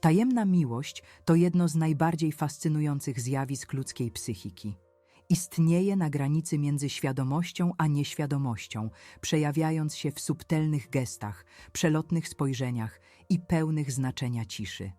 Tajemna miłość to jedno z najbardziej fascynujących zjawisk ludzkiej psychiki. Istnieje na granicy między świadomością a nieświadomością, przejawiając się w subtelnych gestach, przelotnych spojrzeniach i pełnych znaczenia ciszy.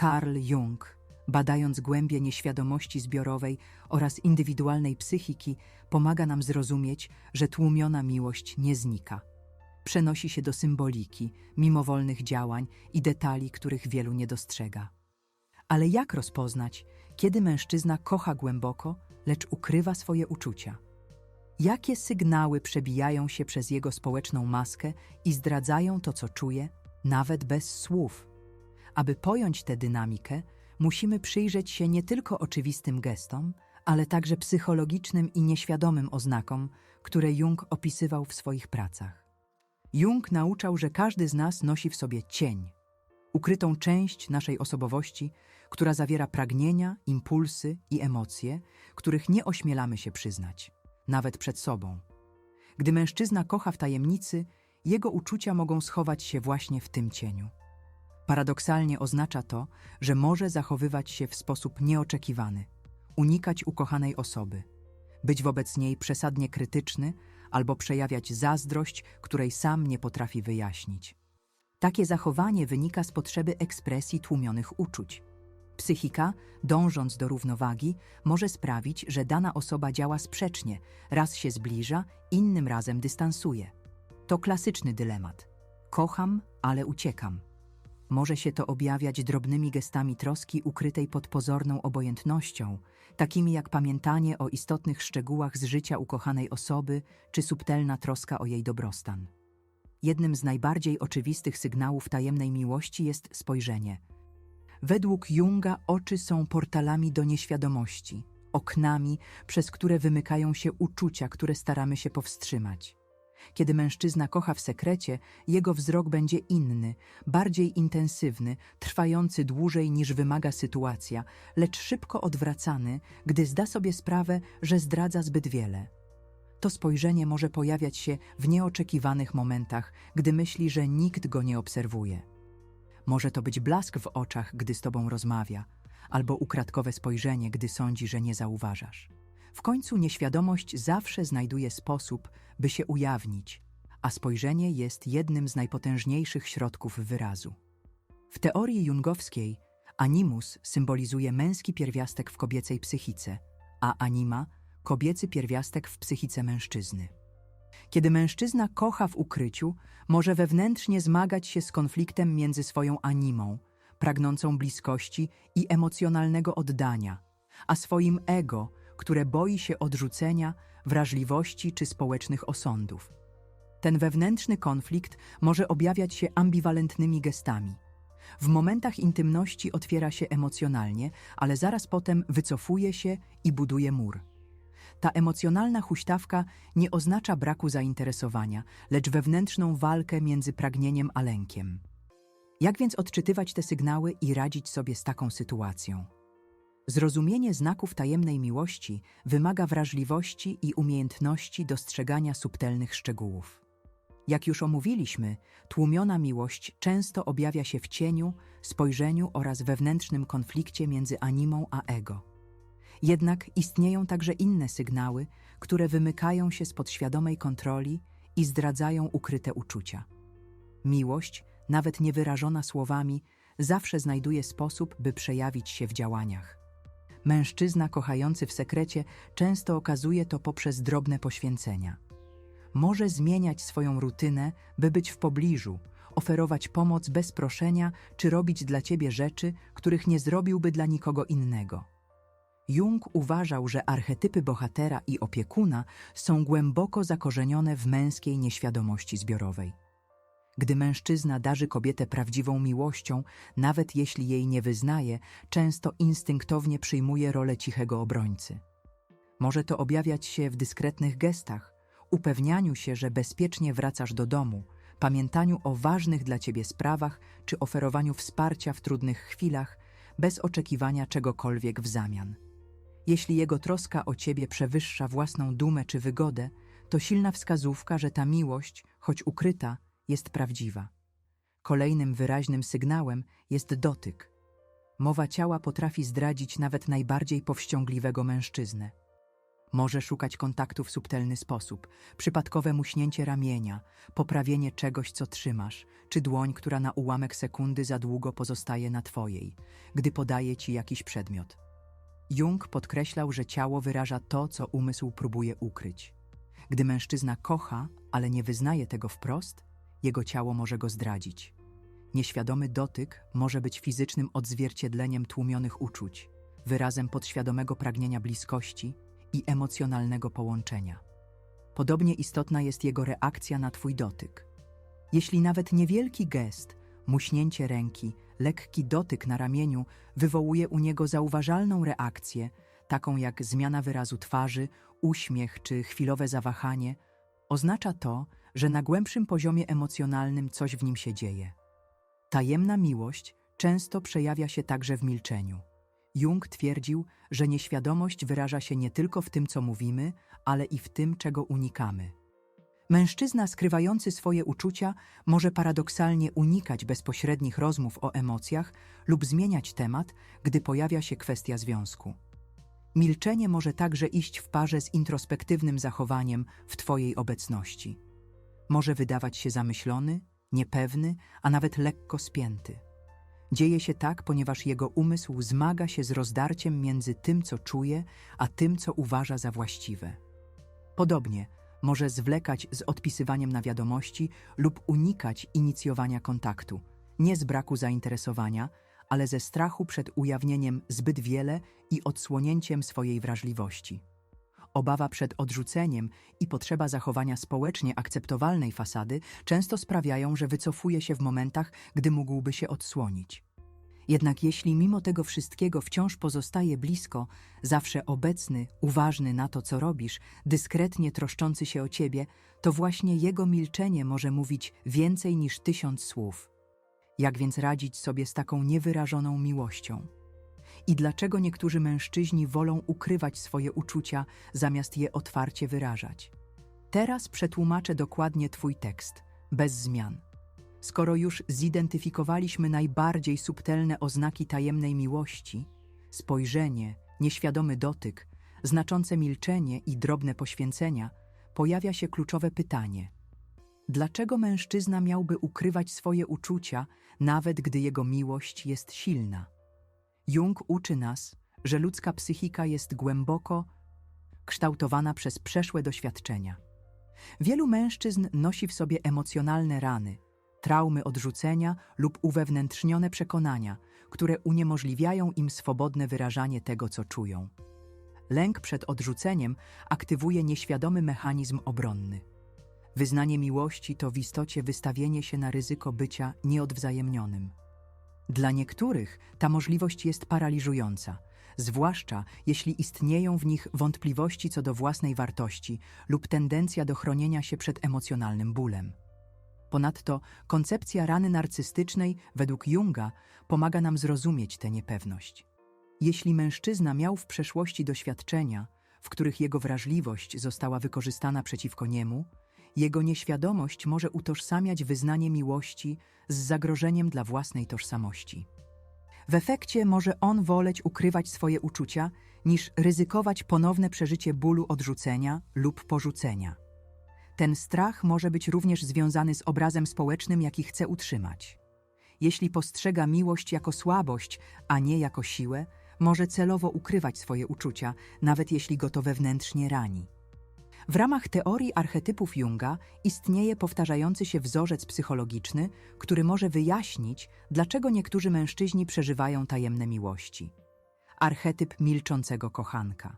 Carl Jung, badając głębie nieświadomości zbiorowej oraz indywidualnej psychiki, pomaga nam zrozumieć, że tłumiona miłość nie znika. Przenosi się do symboliki, mimowolnych działań i detali, których wielu nie dostrzega. Ale jak rozpoznać, kiedy mężczyzna kocha głęboko, lecz ukrywa swoje uczucia? Jakie sygnały przebijają się przez jego społeczną maskę i zdradzają to, co czuje, nawet bez słów? Aby pojąć tę dynamikę, musimy przyjrzeć się nie tylko oczywistym gestom, ale także psychologicznym i nieświadomym oznakom, które Jung opisywał w swoich pracach. Jung nauczał, że każdy z nas nosi w sobie cień, ukrytą część naszej osobowości, która zawiera pragnienia, impulsy i emocje, których nie ośmielamy się przyznać, nawet przed sobą. Gdy mężczyzna kocha w tajemnicy, jego uczucia mogą schować się właśnie w tym cieniu. Paradoksalnie oznacza to, że może zachowywać się w sposób nieoczekiwany, unikać ukochanej osoby, być wobec niej przesadnie krytyczny albo przejawiać zazdrość, której sam nie potrafi wyjaśnić. Takie zachowanie wynika z potrzeby ekspresji tłumionych uczuć. Psychika, dążąc do równowagi, może sprawić, że dana osoba działa sprzecznie, raz się zbliża, innym razem dystansuje. To klasyczny dylemat. Kocham, ale uciekam. Może się to objawiać drobnymi gestami troski ukrytej pod pozorną obojętnością, takimi jak pamiętanie o istotnych szczegółach z życia ukochanej osoby czy subtelna troska o jej dobrostan. Jednym z najbardziej oczywistych sygnałów tajemnej miłości jest spojrzenie. Według Junga oczy są portalami do nieświadomości, oknami, przez które wymykają się uczucia, które staramy się powstrzymać. Kiedy mężczyzna kocha w sekrecie, jego wzrok będzie inny, bardziej intensywny, trwający dłużej niż wymaga sytuacja, lecz szybko odwracany, gdy zda sobie sprawę, że zdradza zbyt wiele. To spojrzenie może pojawiać się w nieoczekiwanych momentach, gdy myśli, że nikt go nie obserwuje. Może to być blask w oczach, gdy z tobą rozmawia, albo ukradkowe spojrzenie, gdy sądzi, że nie zauważasz. W końcu nieświadomość zawsze znajduje sposób, by się ujawnić, a spojrzenie jest jednym z najpotężniejszych środków wyrazu. W teorii jungowskiej animus symbolizuje męski pierwiastek w kobiecej psychice, a anima kobiecy pierwiastek w psychice mężczyzny. Kiedy mężczyzna kocha w ukryciu, może wewnętrznie zmagać się z konfliktem między swoją animą, pragnącą bliskości i emocjonalnego oddania, a swoim ego, które boi się odrzucenia, wrażliwości czy społecznych osądów. Ten wewnętrzny konflikt może objawiać się ambiwalentnymi gestami. W momentach intymności otwiera się emocjonalnie, ale zaraz potem wycofuje się i buduje mur. Ta emocjonalna huśtawka nie oznacza braku zainteresowania, lecz wewnętrzną walkę między pragnieniem a lękiem. Jak więc odczytywać te sygnały i radzić sobie z taką sytuacją? Zrozumienie znaków tajemnej miłości wymaga wrażliwości i umiejętności dostrzegania subtelnych szczegółów. Jak już omówiliśmy, tłumiona miłość często objawia się w cieniu, spojrzeniu oraz wewnętrznym konflikcie między animą a ego. Jednak istnieją także inne sygnały, które wymykają się z podświadomej kontroli i zdradzają ukryte uczucia. Miłość, nawet niewyrażona słowami, zawsze znajduje sposób, by przejawić się w działaniach. Mężczyzna kochający w sekrecie często okazuje to poprzez drobne poświęcenia. Może zmieniać swoją rutynę, by być w pobliżu, oferować pomoc bez proszenia, czy robić dla ciebie rzeczy, których nie zrobiłby dla nikogo innego. Jung uważał, że archetypy bohatera i opiekuna są głęboko zakorzenione w męskiej nieświadomości zbiorowej. Gdy mężczyzna darzy kobietę prawdziwą miłością, nawet jeśli jej nie wyznaje, często instynktownie przyjmuje rolę cichego obrońcy. Może to objawiać się w dyskretnych gestach, upewnianiu się, że bezpiecznie wracasz do domu, pamiętaniu o ważnych dla ciebie sprawach czy oferowaniu wsparcia w trudnych chwilach, bez oczekiwania czegokolwiek w zamian. Jeśli jego troska o ciebie przewyższa własną dumę czy wygodę, to silna wskazówka, że ta miłość, choć ukryta, jest prawdziwa. Kolejnym wyraźnym sygnałem jest dotyk. Mowa ciała potrafi zdradzić nawet najbardziej powściągliwego mężczyznę. Może szukać kontaktu w subtelny sposób, przypadkowe muśnięcie ramienia, poprawienie czegoś, co trzymasz, czy dłoń, która na ułamek sekundy za długo pozostaje na twojej, gdy podaje ci jakiś przedmiot. Jung podkreślał, że ciało wyraża to, co umysł próbuje ukryć. Gdy mężczyzna kocha, ale nie wyznaje tego wprost, jego ciało może go zdradzić. Nieświadomy dotyk może być fizycznym odzwierciedleniem tłumionych uczuć, wyrazem podświadomego pragnienia bliskości i emocjonalnego połączenia. Podobnie istotna jest jego reakcja na Twój dotyk. Jeśli nawet niewielki gest, muśnięcie ręki, lekki dotyk na ramieniu wywołuje u niego zauważalną reakcję, taką jak zmiana wyrazu twarzy, uśmiech czy chwilowe zawahanie, oznacza to, że na głębszym poziomie emocjonalnym coś w nim się dzieje. Tajemna miłość często przejawia się także w milczeniu. Jung twierdził, że nieświadomość wyraża się nie tylko w tym, co mówimy, ale i w tym, czego unikamy. Mężczyzna skrywający swoje uczucia może paradoksalnie unikać bezpośrednich rozmów o emocjach lub zmieniać temat, gdy pojawia się kwestia związku. Milczenie może także iść w parze z introspektywnym zachowaniem w Twojej obecności. Może wydawać się zamyślony, niepewny, a nawet lekko spięty. Dzieje się tak, ponieważ jego umysł zmaga się z rozdarciem między tym, co czuje, a tym, co uważa za właściwe. Podobnie może zwlekać z odpisywaniem na wiadomości lub unikać inicjowania kontaktu, nie z braku zainteresowania, ale ze strachu przed ujawnieniem zbyt wiele i odsłonięciem swojej wrażliwości. Obawa przed odrzuceniem i potrzeba zachowania społecznie akceptowalnej fasady często sprawiają, że wycofuje się w momentach, gdy mógłby się odsłonić. Jednak jeśli mimo tego wszystkiego wciąż pozostaje blisko, zawsze obecny, uważny na to, co robisz, dyskretnie troszczący się o ciebie, to właśnie jego milczenie może mówić więcej niż tysiąc słów. Jak więc radzić sobie z taką niewyrażoną miłością? I dlaczego niektórzy mężczyźni wolą ukrywać swoje uczucia, zamiast je otwarcie wyrażać? Teraz przetłumaczę dokładnie Twój tekst, bez zmian. Skoro już zidentyfikowaliśmy najbardziej subtelne oznaki tajemnej miłości spojrzenie, nieświadomy dotyk, znaczące milczenie i drobne poświęcenia pojawia się kluczowe pytanie: dlaczego mężczyzna miałby ukrywać swoje uczucia, nawet gdy jego miłość jest silna? Jung uczy nas, że ludzka psychika jest głęboko kształtowana przez przeszłe doświadczenia. Wielu mężczyzn nosi w sobie emocjonalne rany, traumy odrzucenia lub uwewnętrznione przekonania, które uniemożliwiają im swobodne wyrażanie tego, co czują. Lęk przed odrzuceniem aktywuje nieświadomy mechanizm obronny. Wyznanie miłości to w istocie wystawienie się na ryzyko bycia nieodwzajemnionym. Dla niektórych ta możliwość jest paraliżująca, zwłaszcza jeśli istnieją w nich wątpliwości co do własnej wartości lub tendencja do chronienia się przed emocjonalnym bólem. Ponadto koncepcja rany narcystycznej według Junga pomaga nam zrozumieć tę niepewność. Jeśli mężczyzna miał w przeszłości doświadczenia, w których jego wrażliwość została wykorzystana przeciwko niemu, jego nieświadomość może utożsamiać wyznanie miłości z zagrożeniem dla własnej tożsamości. W efekcie może on woleć ukrywać swoje uczucia, niż ryzykować ponowne przeżycie bólu odrzucenia lub porzucenia. Ten strach może być również związany z obrazem społecznym, jaki chce utrzymać. Jeśli postrzega miłość jako słabość, a nie jako siłę, może celowo ukrywać swoje uczucia, nawet jeśli go to wewnętrznie rani. W ramach teorii archetypów Junga istnieje powtarzający się wzorzec psychologiczny, który może wyjaśnić, dlaczego niektórzy mężczyźni przeżywają tajemne miłości. Archetyp milczącego kochanka.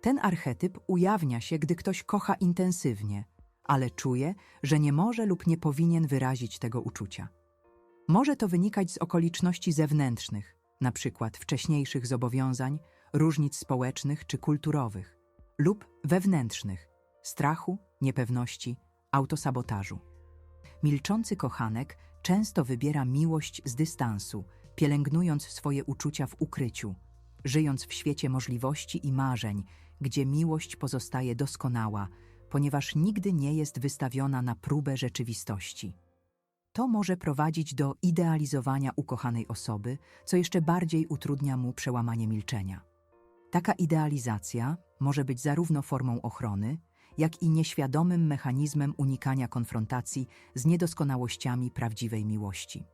Ten archetyp ujawnia się, gdy ktoś kocha intensywnie, ale czuje, że nie może lub nie powinien wyrazić tego uczucia. Może to wynikać z okoliczności zewnętrznych, np. wcześniejszych zobowiązań, różnic społecznych czy kulturowych, lub wewnętrznych strachu, niepewności, autosabotażu. Milczący kochanek często wybiera miłość z dystansu, pielęgnując swoje uczucia w ukryciu, żyjąc w świecie możliwości i marzeń, gdzie miłość pozostaje doskonała, ponieważ nigdy nie jest wystawiona na próbę rzeczywistości. To może prowadzić do idealizowania ukochanej osoby, co jeszcze bardziej utrudnia mu przełamanie milczenia. Taka idealizacja może być zarówno formą ochrony, jak i nieświadomym mechanizmem unikania konfrontacji z niedoskonałościami prawdziwej miłości.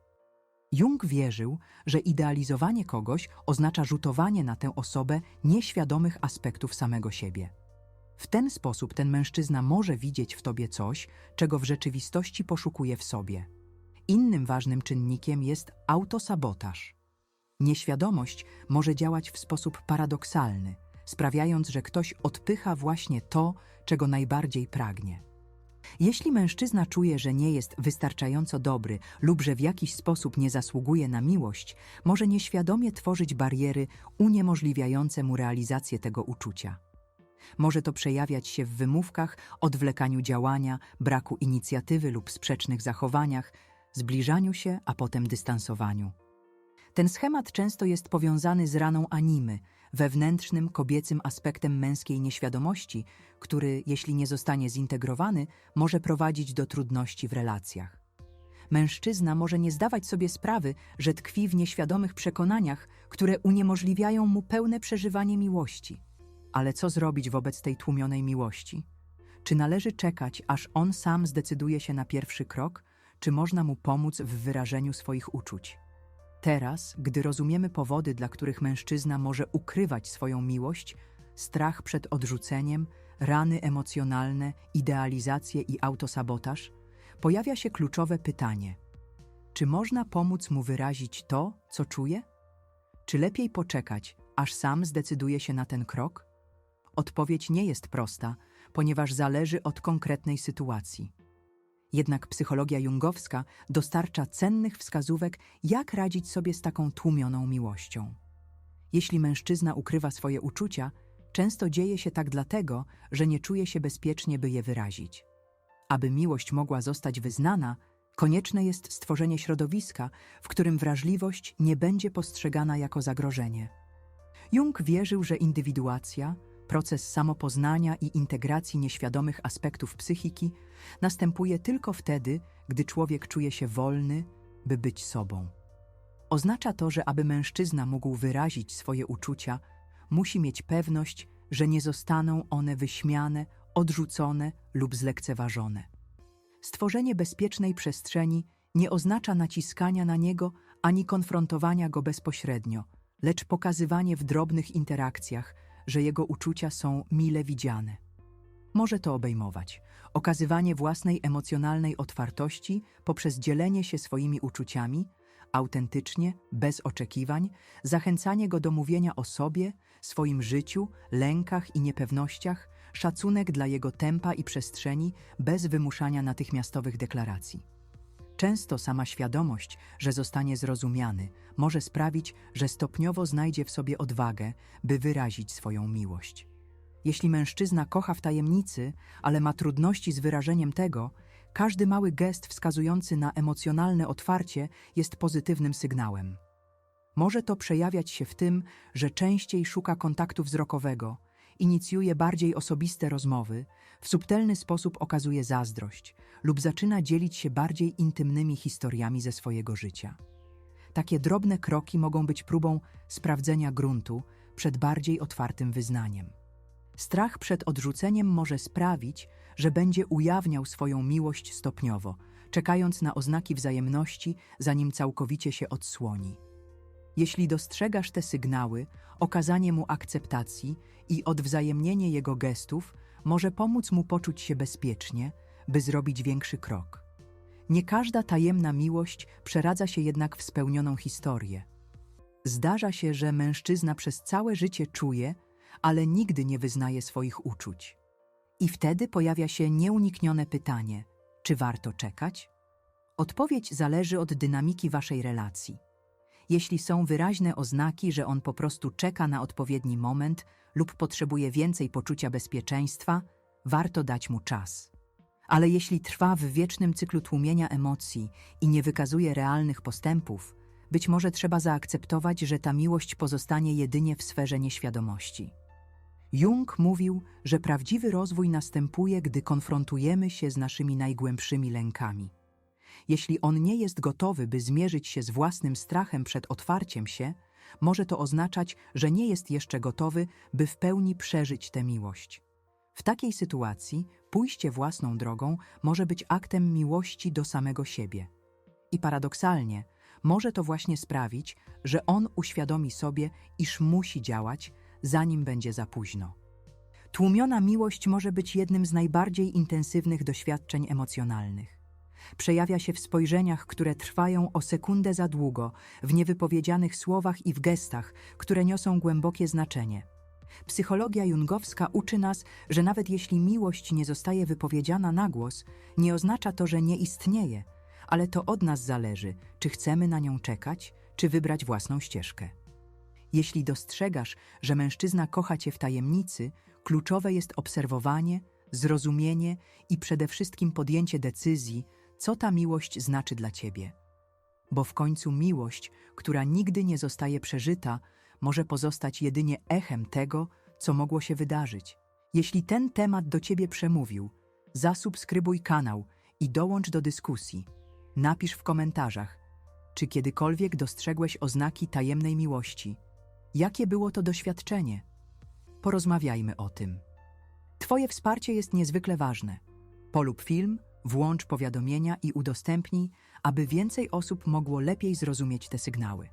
Jung wierzył, że idealizowanie kogoś oznacza rzutowanie na tę osobę nieświadomych aspektów samego siebie. W ten sposób ten mężczyzna może widzieć w tobie coś, czego w rzeczywistości poszukuje w sobie. Innym ważnym czynnikiem jest autosabotaż. Nieświadomość może działać w sposób paradoksalny, sprawiając, że ktoś odpycha właśnie to, czego najbardziej pragnie. Jeśli mężczyzna czuje, że nie jest wystarczająco dobry lub że w jakiś sposób nie zasługuje na miłość, może nieświadomie tworzyć bariery uniemożliwiające mu realizację tego uczucia. Może to przejawiać się w wymówkach, odwlekaniu działania, braku inicjatywy lub sprzecznych zachowaniach, zbliżaniu się, a potem dystansowaniu. Ten schemat często jest powiązany z raną animy, wewnętrznym kobiecym aspektem męskiej nieświadomości, który, jeśli nie zostanie zintegrowany, może prowadzić do trudności w relacjach. Mężczyzna może nie zdawać sobie sprawy, że tkwi w nieświadomych przekonaniach, które uniemożliwiają mu pełne przeżywanie miłości. Ale co zrobić wobec tej tłumionej miłości? Czy należy czekać, aż on sam zdecyduje się na pierwszy krok, czy można mu pomóc w wyrażeniu swoich uczuć? Teraz, gdy rozumiemy powody, dla których mężczyzna może ukrywać swoją miłość, strach przed odrzuceniem, rany emocjonalne, idealizację i autosabotaż, pojawia się kluczowe pytanie: czy można pomóc mu wyrazić to, co czuje? Czy lepiej poczekać, aż sam zdecyduje się na ten krok? Odpowiedź nie jest prosta, ponieważ zależy od konkretnej sytuacji. Jednak psychologia jungowska dostarcza cennych wskazówek, jak radzić sobie z taką tłumioną miłością. Jeśli mężczyzna ukrywa swoje uczucia, często dzieje się tak dlatego, że nie czuje się bezpiecznie, by je wyrazić. Aby miłość mogła zostać wyznana, konieczne jest stworzenie środowiska, w którym wrażliwość nie będzie postrzegana jako zagrożenie. Jung wierzył, że indywiduacja, proces samopoznania i integracji nieświadomych aspektów psychiki następuje tylko wtedy, gdy człowiek czuje się wolny, by być sobą. Oznacza to, że aby mężczyzna mógł wyrazić swoje uczucia, musi mieć pewność, że nie zostaną one wyśmiane, odrzucone lub zlekceważone. Stworzenie bezpiecznej przestrzeni nie oznacza naciskania na niego ani konfrontowania go bezpośrednio, lecz pokazywanie w drobnych interakcjach, że jego uczucia są mile widziane. Może to obejmować okazywanie własnej emocjonalnej otwartości poprzez dzielenie się swoimi uczuciami, autentycznie, bez oczekiwań, zachęcanie go do mówienia o sobie, swoim życiu, lękach i niepewnościach, szacunek dla jego tempa i przestrzeni bez wymuszania natychmiastowych deklaracji. Często sama świadomość, że zostanie zrozumiany, może sprawić, że stopniowo znajdzie w sobie odwagę, by wyrazić swoją miłość. Jeśli mężczyzna kocha w tajemnicy, ale ma trudności z wyrażeniem tego, każdy mały gest wskazujący na emocjonalne otwarcie jest pozytywnym sygnałem. Może to przejawiać się w tym, że częściej szuka kontaktu wzrokowego, inicjuje bardziej osobiste rozmowy, w subtelny sposób okazuje zazdrość lub zaczyna dzielić się bardziej intymnymi historiami ze swojego życia. Takie drobne kroki mogą być próbą sprawdzenia gruntu przed bardziej otwartym wyznaniem. Strach przed odrzuceniem może sprawić, że będzie ujawniał swoją miłość stopniowo, czekając na oznaki wzajemności, zanim całkowicie się odsłoni. Jeśli dostrzegasz te sygnały, okazanie mu akceptacji i odwzajemnienie jego gestów może pomóc mu poczuć się bezpiecznie, by zrobić większy krok. Nie każda tajemna miłość przeradza się jednak w spełnioną historię. Zdarza się, że mężczyzna przez całe życie czuje, ale nigdy nie wyznaje swoich uczuć. I wtedy pojawia się nieuniknione pytanie: czy warto czekać? Odpowiedź zależy od dynamiki waszej relacji. Jeśli są wyraźne oznaki, że on po prostu czeka na odpowiedni moment lub potrzebuje więcej poczucia bezpieczeństwa, warto dać mu czas. Ale jeśli trwa w wiecznym cyklu tłumienia emocji i nie wykazuje realnych postępów, być może trzeba zaakceptować, że ta miłość pozostanie jedynie w sferze nieświadomości. Jung mówił, że prawdziwy rozwój następuje, gdy konfrontujemy się z naszymi najgłębszymi lękami. Jeśli on nie jest gotowy, by zmierzyć się z własnym strachem przed otwarciem się, może to oznaczać, że nie jest jeszcze gotowy, by w pełni przeżyć tę miłość. W takiej sytuacji pójście własną drogą może być aktem miłości do samego siebie. I paradoksalnie, może to właśnie sprawić, że on uświadomi sobie, iż musi działać, zanim będzie za późno. Tłumiona miłość może być jednym z najbardziej intensywnych doświadczeń emocjonalnych. Przejawia się w spojrzeniach, które trwają o sekundę za długo, w niewypowiedzianych słowach i w gestach, które niosą głębokie znaczenie. Psychologia jungowska uczy nas, że nawet jeśli miłość nie zostaje wypowiedziana na głos, nie oznacza to, że nie istnieje, ale to od nas zależy, czy chcemy na nią czekać, czy wybrać własną ścieżkę. Jeśli dostrzegasz, że mężczyzna kocha cię w tajemnicy, kluczowe jest obserwowanie, zrozumienie i przede wszystkim podjęcie decyzji, co ta miłość znaczy dla ciebie. Bo w końcu miłość, która nigdy nie zostaje przeżyta, może pozostać jedynie echem tego, co mogło się wydarzyć. Jeśli ten temat do ciebie przemówił, zasubskrybuj kanał i dołącz do dyskusji. Napisz w komentarzach, czy kiedykolwiek dostrzegłeś oznaki tajemnej miłości. Jakie było to doświadczenie? Porozmawiajmy o tym. Twoje wsparcie jest niezwykle ważne. Polub film, włącz powiadomienia i udostępnij, aby więcej osób mogło lepiej zrozumieć te sygnały.